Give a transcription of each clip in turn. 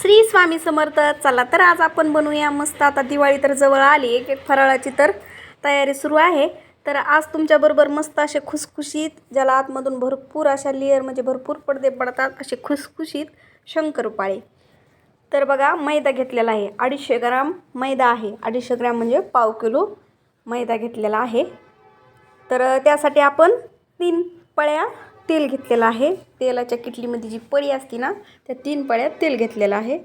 श्री स्वामी समर्थ. चला तर आज आपण बनवूया मस्त. आता दिवाळी तर जवळ आली एक एक फराळाची तर तयारी सुरू आहे. तर आज तुमच्याबरोबर मस्त असे खुसखुशीत ज्याला आतमधून भरपूर अशा लेअर म्हणजे भरपूर पडदे पडतात असे खुसखुशीत शंकरपाळे तर बघा मैदा घेतलेला आहे. अडीचशे ग्राम मैदा आहे. अडीचशे ग्राम म्हणजे पाव किलो मैदा घेतलेला आहे. तर त्यासाठी आपण तीन पळ्या तेल घेतलेलं आहे. तेलाच्या किटलीमध्ये जी पळी असते ना त्या तीन पळ्यात तेल घेतलेलं आहे.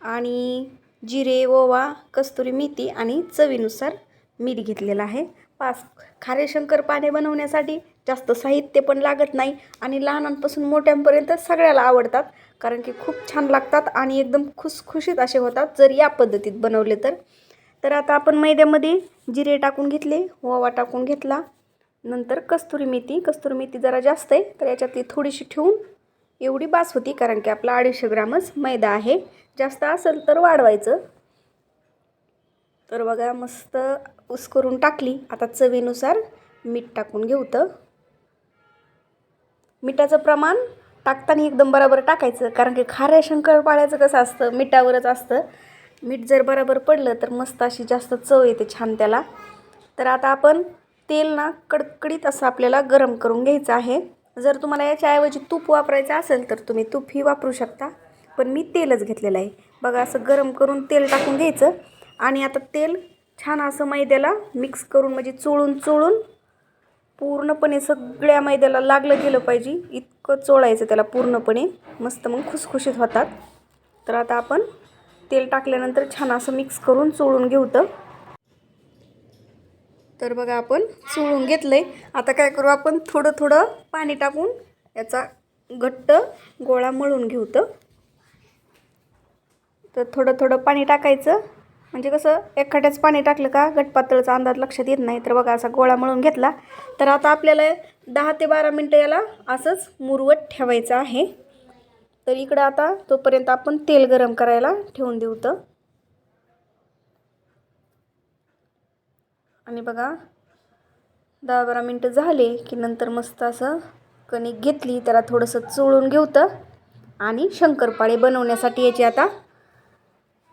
आणि जिरे ओवा कस्तुरी मेथी आणि चवीनुसार मीठ घेतलेलं आहे. पाच खारे शंकरपाणे बनवण्यासाठी जास्त साहित्य पण लागत नाही आणि लहानांपासून मोठ्यांपर्यंत सगळ्याला आवडतात. कारण की खूप छान लागतात आणि एकदम खुसखुशीत असे होतात जर या पद्धतीत बनवले तर. तर आता आपण मैद्यामध्ये जिरे टाकून घेतले ओवा टाकून घेतला. नंतर कस्तुरी मेथी. कस्तुरी मेथी जरा जास्त आहे तर याच्यातली थोडीशी ठेवून एवढी बास होती कारण की आपला अडीचशे ग्रामच मैदा आहे. जास्त असेल तर वाढवायचं. तर बघा मस्त उस करून टाकली. आता चवीनुसार मीठ टाकून घेऊ तर मिठाचं प्रमाण टाकताना एकदम बरोबर टाकायचं कारण की खाऱ्या शंकरपाळ्याचं कसं असतं मिठावरच असतं. मीठ जर बरोबर पडलं तर मस्त अशी जास्त चव येते छान त्याला. तर आता आपण तेल ना कडकडीत असं आपल्याला गरम करून घ्यायचं आहे. जर तुम्हाला याच्याऐवजी तूप वापरायचं असेल तर तुम्ही तूपही वापरू शकता. पण मी तेलच घेतलेलं आहे. बघा असं गरम करून तेल टाकून घ्यायचं. आणि आता तेल छान असं मैद्याला मिक्स करून म्हणजे चोळून चोळून पूर्णपणे सगळ्या मैद्याला लागलं गेलं पाहिजे. इतकं चोळायचं त्याला पूर्णपणे. मस्त मग खुसखुशीत होतात. तर आता आपण तेल टाकल्यानंतर छान असं मिक्स करून चोळून घेऊ तर बघा आपण चोळून घेतलं आहे आता काय करू आपण थोडं थोडं पाणी टाकून याचा घट्ट गोळा मळून घेऊ तर. तर थोडं थोडं पाणी टाकायचं. म्हणजे कसं एखाद्याच पाणी टाकलं का घटपातळचा अंदाज लक्षात येत नाही. तर बघा असा गोळा मळून घेतला. तर आता आपल्याला दहा ते बारा मिनटं याला असंच मुरवत ठेवायचं आहे. तर इकडं आता तोपर्यंत आपण तेल गरम करायला ठेवून देऊ तर. आणि बघा दहा बारा मिनटं झाले की नंतर मस्त असं कणिक घेतली त्याला थोडंसं चोळून घेऊतं आणि शंकरपाळे बनवण्यासाठी याची आता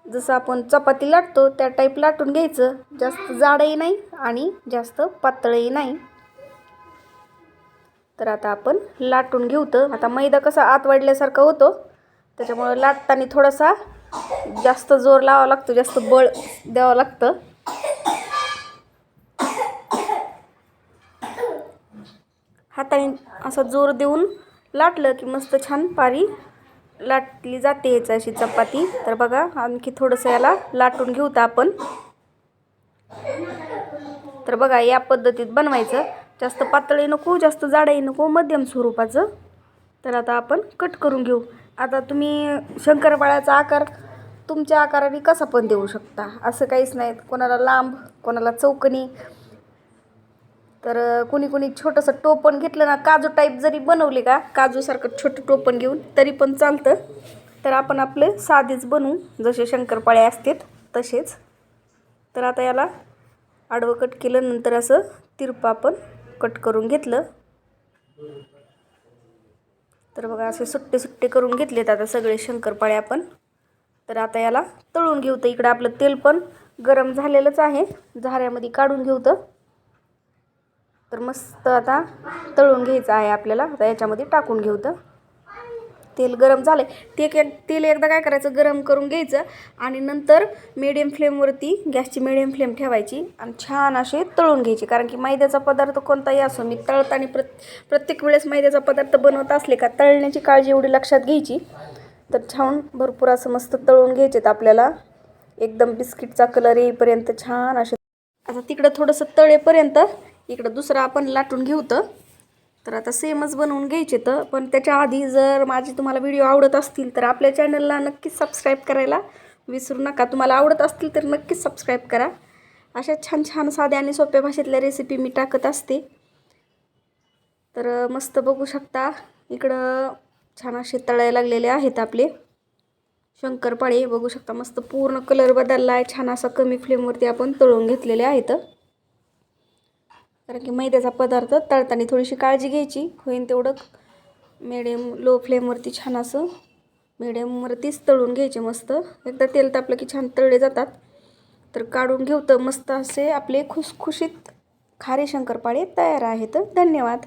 जसं आपण चपाती लाटतो त्या टाईप लाटून घ्यायचं. जास्त जाडही नाही आणि जास्त पातळही नाही. तर आता आपण लाटून घेऊ तर आता मैदा कसा आत वाढल्यासारखा होतो त्याच्यामुळं लाटताना थोडासा जास्त जोर लावावा लागतो जास्त बळ द्यावं लागतं. हाताने असा जोर देऊन लाटलं की मस्त छान पारी लाटली जाते याची अशी चपाती. तर बघा आणखी थोडंसं याला लाटून घेऊ तर आपण. तर बघा या पद्धतीत बनवायचं. जास्त पातळी नको जास्त जाडही नको मध्यम स्वरूपाचं. तर आता आपण कट करून घेऊ. आता तुम्ही शंकरपाळ्याचा आकार तुमच्या आकाराने कसा पण देऊ शकता. असं काहीच नाही. कोणाला लांब कोणाला चौकनी तर कोणी कोणी छोटंसं टोपण घेतलं ना काजू टाईप जरी बनवले का काजूसारखं छोटं टोपण घेऊन तरी पण चालतं. तर आपण आपले साधेच बनवू. जसे शंकरपाळे असतात तसेच. तर आता याला आडवं कट केलं नंतर असं तिरपा आपण कट करून घेतलं. तर बघा असे सुट्टे सुट्टे करून घेतलेत आता सगळे शंकरपाळे आपण. तर आता याला तळून घेऊ. तर इकडं आपलं तेल पण गरम झालेलंच आहे. झाऱ्यामध्ये काढून घेऊ तर. तर मस्त आता तळून घ्यायचं आहे आपल्याला. आता याच्यामध्ये टाकून घेऊ तर. तेल गरम झालं ते एक तेल एकदा काय करायचं? गरम करून घ्यायचं आणि नंतर मिडियम फ्लेमवरती गॅसची मिडियम फ्लेम ठेवायची आणि छान असे तळून घ्यायची. कारण की मैद्याचा पदार्थ कोणताही असो मी तळताना प्रत प्रत्येक वेळेस मैद्याचा पदार्थ बनवत असले का तळण्याची काळजी एवढी लक्षात घ्यायची. तर छान भरपूर असं मस्त तळून घ्यायचेत आपल्याला. एकदम बिस्किटचा कलर येईपर्यंत छान असे आता तिकडं थोडंसं तळेपर्यंत इकडं दुसरं आपण लाटून घेऊ तर आता सेमच बनवून घ्यायचे तर पण त्याच्या आधी जर माझे तुम्हाला व्हिडिओ आवडत असतील तर आपल्या चॅनलला नक्कीच सबस्क्राईब करायला विसरू नका. तुम्हाला आवडत असतील तर नक्कीच सबस्क्राईब करा. अशा छान छान साध्या आणि सोप्या भाषेतल्या रेसिपी मी टाकत असते. तर मस्त बघू शकता. इकडं छान असे तळायला लागलेले आहेत आपले. शंकरपाळे बघू शकता मस्त पूर्ण कलर बदलला आहे छान असा कमी फ्लेमवरती आपण तळून घेतलेले आहेत. कारण की मैद्याचा पदार्थ तळताना थोडीशी काळजी घ्यायची. होईन तेवढं मिडियम लो फ्लेमवरती छान असं मिडियमवरतीच तळून घ्यायचे मस्त. एकदा तेल तापलं की छान तळले जातात. तर काढून घेऊ तर मस्त असे आपले खुसखुशीत खारे शंकरपाळे तयार आहेत. धन्यवाद.